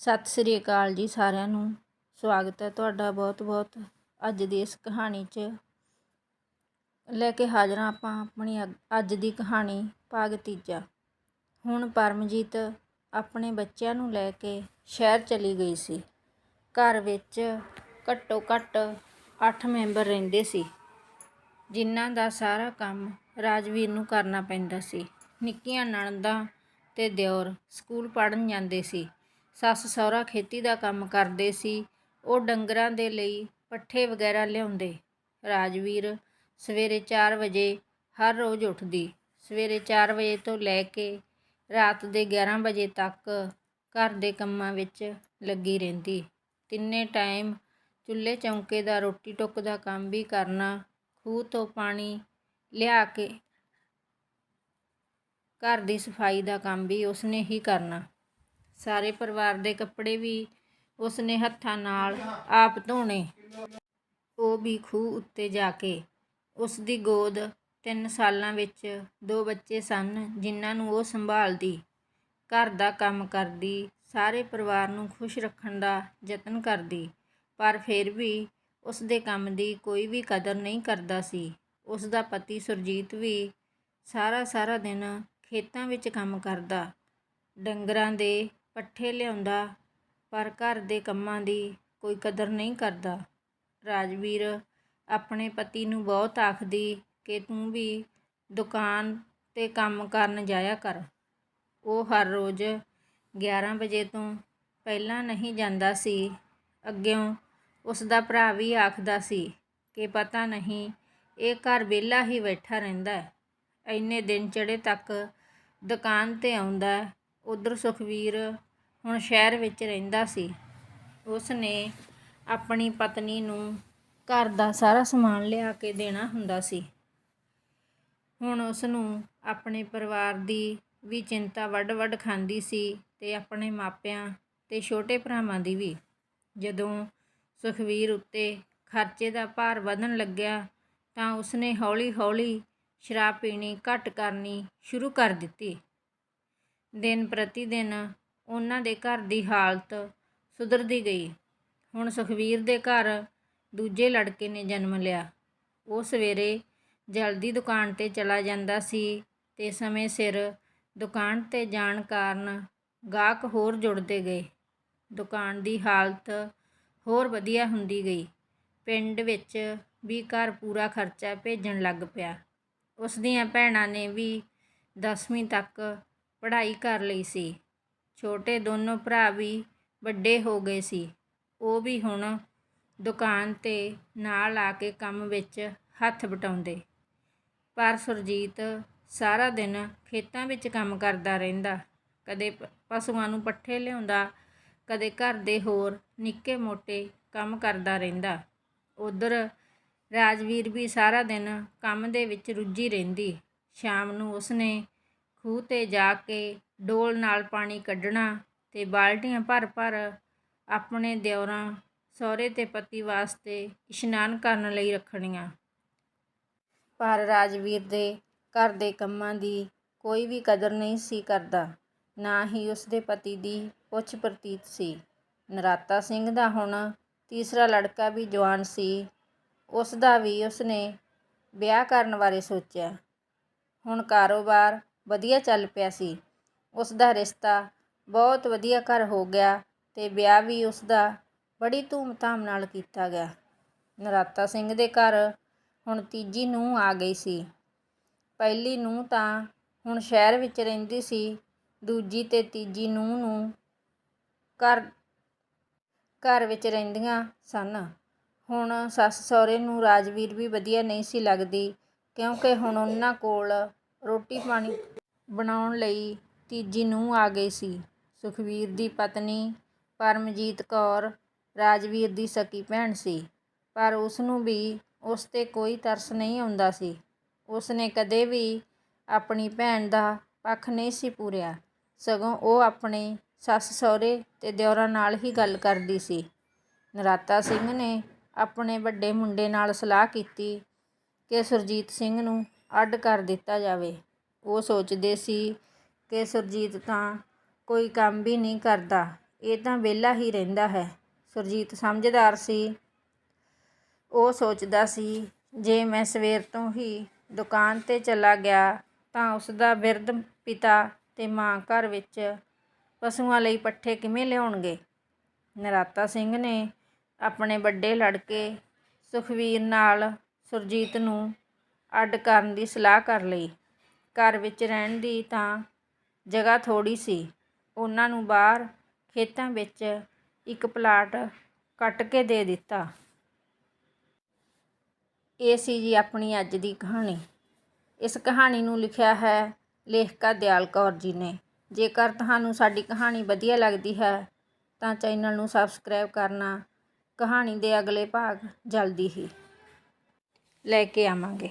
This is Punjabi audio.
ਸਤਿ ਸ੍ਰੀ ਅਕਾਲ ਜੀ ਸਾਰਿਆਂ ਨੂੰ। ਸਵਾਗਤ ਹੈ ਤੁਹਾਡਾ ਬਹੁਤ ਬਹੁਤ ਅੱਜ ਦੀ ਇਸ ਕਹਾਣੀ 'ਚ। ਲੈ ਕੇ ਹਾਜ਼ਰ ਹਾਂ ਆਪਾਂ ਆਪਣੀ ਅ- ਅੱਜ ਦੀ ਕਹਾਣੀ ਭਾਗ ਤੀਜਾ। ਹੁਣ ਪਰਮਜੀਤ ਆਪਣੇ ਬੱਚਿਆਂ ਨੂੰ ਲੈ ਕੇ ਸ਼ਹਿਰ ਚਲੀ ਗਈ ਸੀ। ਘਰ ਵਿੱਚ ਘੱਟੋ ਘੱਟ 8 ਮੈਂਬਰ ਰਹਿੰਦੇ ਸੀ, ਜਿਨ੍ਹਾਂ ਦਾ ਸਾਰਾ ਕੰਮ ਰਾਜਵੀਰ ਨੂੰ ਕਰਨਾ ਪੈਂਦਾ ਸੀ। ਨਿੱਕੀਆਂ ਨਣਦਾਂ ਤੇ ਦਿਓਰ ਸਕੂਲ ਪੜ੍ਹਨ ਜਾਂਦੇ ਸੀ। ਸੱਸ ਸਹੁਰਾ ਖੇਤੀ ਦਾ ਕੰਮ ਕਰਦੇ ਸੀ, ਉਹ ਡੰਗਰਾਂ ਦੇ ਲਈ ਪੱਠੇ ਵਗੈਰਾ ਲਿਆਉਂਦੇ। ਰਾਜਵੀਰ ਸਵੇਰੇ 4 ਵਜੇ ਹਰ ਰੋਜ਼ ਉੱਠਦੀ। ਸਵੇਰੇ 4 ਵਜੇ ਤੋਂ ਲੈ ਕੇ ਰਾਤ ਦੇ 11 ਵਜੇ ਤੱਕ ਘਰ ਦੇ ਕੰਮਾਂ ਵਿੱਚ ਲੱਗੀ ਰਹਿੰਦੀ। ਤਿੰਨੇ ਟਾਈਮ ਚੁੱਲ੍ਹੇ ਚੌਂਕੇ ਦਾ, ਰੋਟੀ ਟੁੱਕ ਦਾ ਕੰਮ ਵੀ ਕਰਨਾ, ਖੂਹ ਤੋਂ ਪਾਣੀ ਲਿਆ ਕੇ ਘਰ ਦੀ ਸਫ਼ਾਈ ਦਾ ਕੰਮ ਵੀ ਉਸਨੇ ਹੀ ਕਰਨਾ। ਸਾਰੇ ਪਰਿਵਾਰ ਦੇ ਕੱਪੜੇ ਵੀ ਉਸਨੇ ਹੱਥਾਂ ਨਾਲ ਆਪ ਧੋਣੇ। ਉਹ ਵੀ ਖੂਹ ਉੱਤੇ ਜਾ ਕੇ ਉਸ ਦੀ ਗੋਦ 3 ਸਾਲਾਂ ਵਿੱਚ ਦੋ ਬੱਚੇ ਸਨ ਜਿਨ੍ਹਾਂ ਨੂੰ ਉਹ ਸੰਭਾਲਦੀ, ਘਰ ਦਾ ਕੰਮ ਕਰਦੀ, ਸਾਰੇ ਪਰਿਵਾਰ ਨੂੰ ਖੁਸ਼ ਰੱਖਣ ਦਾ ਯਤਨ ਕਰਦੀ। ਪਰ ਫਿਰ ਵੀ ਉਸ ਦੇ ਕੰਮ ਦੀ ਕੋਈ ਵੀ ਕਦਰ ਨਹੀਂ ਕਰਦਾ ਸੀ। ਉਸ ਦਾ ਪਤੀ ਸੁਰਜੀਤ ਵੀ ਸਾਰਾ ਸਾਰਾ ਦਿਨ ਖੇਤਾਂ ਵਿੱਚ ਕੰਮ ਕਰਦਾ, ਡੰਗਰਾਂ ਦੇ ਪੱਠੇ ਲਿਆਉਂਦਾ, ਪਰ ਘਰ ਦੇ ਕੰਮਾਂ ਦੀ ਕੋਈ ਕਦਰ ਨਹੀਂ ਕਰਦਾ। ਰਾਜਵੀਰ ਆਪਣੇ ਪਤੀ ਨੂੰ ਬਹੁਤ ਆਖਦੀ ਕਿ ਤੂੰ ਵੀ ਦੁਕਾਨ 'ਤੇ ਕੰਮ ਕਰਨ ਜਾਇਆ ਕਰ। ਉਹ ਹਰ ਰੋਜ਼ 11 ਵਜੇ ਤੋਂ ਪਹਿਲਾਂ ਨਹੀਂ ਜਾਂਦਾ ਸੀ। ਅੱਗਿਓਂ ਉਸ ਦਾ ਭਰਾ ਵੀ ਆਖਦਾ ਸੀ ਕਿ ਪਤਾ ਨਹੀਂ, ਇਹ ਘਰ ਵਿਹਲਾ ਹੀ ਬੈਠਾ ਰਹਿੰਦਾ ਹੈ। ਇੰਨੇ ਦਿਨ ਚੜੇ ਤੱਕ ਦੁਕਾਨ 'ਤੇ ਆਉਂਦਾ ਉੱਧਰ ਸੁਖਬੀਰ ਹੁਣ ਸ਼ਹਿਰ ਵਿੱਚ ਰਹਿੰਦਾ ਸੀ। ਉਸ ਨੇ ਆਪਣੀ ਪਤਨੀ ਨੂੰ ਘਰ ਦਾ ਸਾਰਾ ਸਮਾਨ ਲਿਆ ਕੇ ਦੇਣਾ ਹੁੰਦਾ ਸੀ। ਹੁਣ ਉਸ ਨੂੰ ਆਪਣੇ ਪਰਿਵਾਰ ਦੀ ਵੀ ਚਿੰਤਾ ਵੱਡ-ਵੱਡ ਖਾਂਦੀ ਸੀ ਤੇ ਆਪਣੇ ਮਾਪਿਆਂ ਤੇ ਛੋਟੇ ਭਰਾਵਾਂ ਦੀ ਵੀ। ਜਦੋਂ ਸੁਖਵੀਰ ਉੱਤੇ ਖਰਚੇ ਦਾ ਭਾਰ ਵਧਣ ਲੱਗਿਆ ਤਾਂ ਉਸਨੇ ਹੌਲੀ-ਹੌਲੀ ਸ਼ਰਾਬ ਪੀਣੀ ਘੱਟ ਕਰਨੀ ਸ਼ੁਰੂ ਕਰ ਦਿੱਤੀ। ਦਿਨ ਪ੍ਰਤੀ ਦਿਨ ਉਹਨਾਂ ਦੇ ਘਰ ਦੀ ਹਾਲਤ ਸੁਧਰਦੀ ਗਈ। ਹੁਣ ਸੁਖਬੀਰ ਦੇ ਘਰ ਦੂਜੇ ਲੜਕੇ ਨੇ ਜਨਮ ਲਿਆ। ਉਹ ਸਵੇਰੇ ਜਲਦੀ ਦੁਕਾਨ ਤੇ ਚਲਾ ਜਾਂਦਾ ਸੀ ਅਤੇ ਸਮੇਂ ਸਿਰ ਦੁਕਾਨ ਤੇ ਜਾਣ ਕਾਰਨ ਗਾਹਕ ਹੋਰ ਜੁੜਦੇ ਗਏ। ਦੁਕਾਨ ਦੀ ਹਾਲਤ ਹੋਰ ਵਧੀਆ ਹੁੰਦੀ ਗਈ। ਪਿੰਡ ਵਿੱਚ ਵੀ ਘਰ ਪੂਰਾ ਖਰਚਾ ਭੇਜਣ ਲੱਗ ਪਿਆ। ਉਸ ਦੀਆਂ ਭੈਣਾਂ ਨੇ ਵੀ 10ਵੀਂ ਤੱਕ ਪੜ੍ਹਾਈ ਕਰ ਲਈ ਸੀ। ਛੋਟੇ ਦੋਨੋਂ ਭਰਾ ਵੀ ਵੱਡੇ ਹੋ ਗਏ ਸੀ। ਉਹ ਵੀ ਹੁਣ ਦੁਕਾਨ ਤੇ ਨਾਲ ਆ ਕੇ ਕੰਮ ਵਿੱਚ ਹੱਥ ਵਟਾਉਂਦੇ। ਪਰ ਸੁਰਜੀਤ ਸਾਰਾ ਦਿਨ ਖੇਤਾਂ ਵਿੱਚ ਕੰਮ ਕਰਦਾ ਰਹਿੰਦਾ। ਕਦੇ ਪ- ਪਸ਼ੂਆਂ ਨੂੰ ਪੱਠੇ ਲਿਆਉਂਦਾ, ਕਦੇ ਘਰ ਦੇ ਹੋਰ ਨਿੱਕੇ ਮੋਟੇ ਕੰਮ ਕਰਦਾ ਰਹਿੰਦਾ। ਉਧਰ ਰਾਜਵੀਰ ਵੀ ਸਾਰਾ ਦਿਨ ਕੰਮ ਦੇ ਵਿੱਚ ਰੁੱਝੀ ਰਹਿੰਦੀ। ਸ਼ਾਮ ਨੂੰ ਉਸਨੇ ਖੂਹ ਤੇ ਜਾ ਕੇ ਡੋਲ ਨਾਲ ਪਾਣੀ ਕੱਢਣਾ ਅਤੇ ਬਾਲਟੀਆਂ ਭਰ ਭਰ ਆਪਣੇ ਦਿਓਰਾਂ ਸਹੁਰੇ ਅਤੇ ਪਤੀ ਵਾਸਤੇ ਇਸ਼ਨਾਨ ਕਰਨ ਲਈ ਰੱਖਣੀਆਂ। ਪਰ ਰਾਜਵੀਰ ਦੇ ਘਰ ਦੇ ਕੰਮਾਂ ਦੀ ਕੋਈ ਵੀ ਕਦਰ ਨਹੀਂ ਸੀ ਕਰਦਾ, ਨਾ ਹੀ ਉਸ ਦੇ ਪਤੀ ਦੀ ਪੁੱਛ ਪ੍ਰਤੀਤ ਸੀ। ਨਰਾਤਾ ਸਿੰਘ ਦਾ ਹੁਣ ਤੀਸਰਾ ਲੜਕਾ ਵੀ ਜਵਾਨ ਸੀ ਉਸ ਦਾ ਵੀ ਉਸਨੇ ਵਿਆਹ ਕਰਨ ਬਾਰੇ ਸੋਚਿਆ। ਹੁਣ ਕਾਰੋਬਾਰ ਵਧੀਆ ਚੱਲ ਪਿਆ ਸੀ। ਉਸ ਦਾ ਰਿਸ਼ਤਾ ਬਹੁਤ ਵਧੀਆ ਘਰ ਹੋ ਗਿਆ ਅਤੇ ਵਿਆਹ ਵੀ ਉਸ ਦਾ ਬੜੀ ਧੂਮ-ਧਾਮ ਨਾਲ ਕੀਤਾ ਗਿਆ। ਨਰਾਤਾ ਸਿੰਘ ਦੇ ਘਰ ਹੁਣ ਤੀਜੀ ਨੂੰਹ ਆ ਗਈ ਸੀ। ਪਹਿਲੀ ਨੂੰਹ ਤਾਂ ਹੁਣ ਸ਼ਹਿਰ ਵਿੱਚ ਰਹਿੰਦੀ ਸੀ, ਦੂਜੀ ਤੇ ਤੀਜੀ ਨੂੰਹ ਨੂੰ ਘਰ ਘਰ ਵਿੱਚ ਰਹਿੰਦੀਆਂ ਸਨ। ਹੁਣ ਸੱਸ ਸਹੁਰੇ ਨੂੰ ਰਾਜਵੀਰ ਵੀ ਵਧੀਆ ਨਹੀਂ ਸੀ ਲੱਗਦੀ ਕਿਉਂਕਿ ਹੁਣ ਉਹਨਾਂ ਕੋਲ ਰੋਟੀ ਪਾਣੀ ਬਣਾਉਣ ਲਈ ਤੀਜੀ ਨੂੰਹ ਆ ਗਈ ਸੀ। ਸੁਖਬੀਰ ਦੀ ਪਤਨੀ ਪਰਮਜੀਤ ਕੌਰ ਰਾਜਵੀਰ ਦੀ ਸਕੀ ਭੈਣ ਸੀ। ਪਰ ਉਸ ਨੂੰ ਵੀ ਉਸ ਤੇ ਕੋਈ ਤਰਸ ਨਹੀਂ ਆਉਂਦਾ ਸੀ। ਉਸ ਨੇ ਕਦੇ ਵੀ ਆਪਣੀ ਭੈਣ ਦਾ ਪੱਖ ਨਹੀਂ ਸੀ ਪੂਰਿਆ। ਸਗੋਂ ਉਹ ਆਪਣੇ ਸੱਸ ਸਹੁਰੇ ਤੇ ਦਿਓਰਾਂ ਨਾਲ ਹੀ ਗੱਲ ਕਰਦੀ ਸੀ। ਨਰਾਤਾ ਸਿੰਘ ਨੇ ਆਪਣੇ ਵੱਡੇ ਮੁੰਡੇ ਨਾਲ ਸਲਾਹ ਕੀਤੀ ਕਿ ਸੁਰਜੀਤ ਸਿੰਘ ਨੂੰ ਅੱਡ ਕਰ ਦਿੱਤਾ ਜਾਵੇ। ਉਹ ਸੋਚਦੇ ਸੀ ਕਿ ਸੁਰਜੀਤ ਤਾਂ ਕੋਈ ਕੰਮ ਵੀ ਨਹੀਂ ਕਰਦਾ। ਇਹ ਤਾਂ ਵਿਹਲਾ ਹੀ ਰਹਿੰਦਾ ਹੈ। ਸੁਰਜੀਤ ਸਮਝਦਾਰ ਸੀ। ਉਹ ਸੋਚਦਾ ਸੀ, ਜੇ ਮੈਂ ਸਵੇਰ ਤੋਂ ਹੀ ਦੁਕਾਨ 'ਤੇ ਚਲਾ ਗਿਆ ਤਾਂ ਉਸ ਦਾ ਬਿਰਧ ਪਿਤਾ ਤੇ ਮਾਂ ਘਰ ਵਿੱਚ ਪਸ਼ੂਆਂ ਲਈ ਪੱਠੇ ਕਿਵੇਂ ਲਿਆਉਣਗੇ? ਨਰਾਤਾ ਸਿੰਘ ਨੇ ਆਪਣੇ ਵੱਡੇ ਲੜਕੇ ਸੁਖਵੀਰ ਨਾਲ ਸੁਰਜੀਤ ਨੂੰ ਅੱਡ ਕਰਨ ਦੀ ਸਲਾਹ ਕਰ ਲਈ। ਘਰ ਵਿੱਚ ਰਹਿਣ ਦੀ ਤਾਂ ਜਗ੍ਹਾ ਥੋੜ੍ਹੀ ਸੀ। ਉਹਨਾਂ ਨੂੰ ਬਾਹਰ ਖੇਤਾਂ ਵਿੱਚ ਇੱਕ ਪਲਾਟ ਕੱਟ ਕੇ ਦੇ ਦਿੱਤਾ। ਇਹ ਸੀ ਜੀ ਆਪਣੀ ਅੱਜ ਦੀ ਕਹਾਣੀ। ਇਸ ਕਹਾਣੀ ਨੂੰ ਲਿਖਿਆ ਹੈ ਲੇਖਕਾ ਦਿਆਲ ਕੌਰ ਜੀ ਨੇ। ਜੇਕਰ ਤੁਹਾਨੂੰ ਸਾਡੀ ਕਹਾਣੀ ਵਧੀਆ ਲੱਗਦੀ ਹੈ, ਤਾਂ ਚੈਨਲ ਨੂੰ ਸਬਸਕ੍ਰਾਈਬ ਕਰਨਾ। ਕਹਾਣੀ ਦੇ ਅਗਲੇ ਭਾਗ ਜਲਦੀ ਹੀ ਲੈ ਕੇ ਆਵਾਂਗੇ।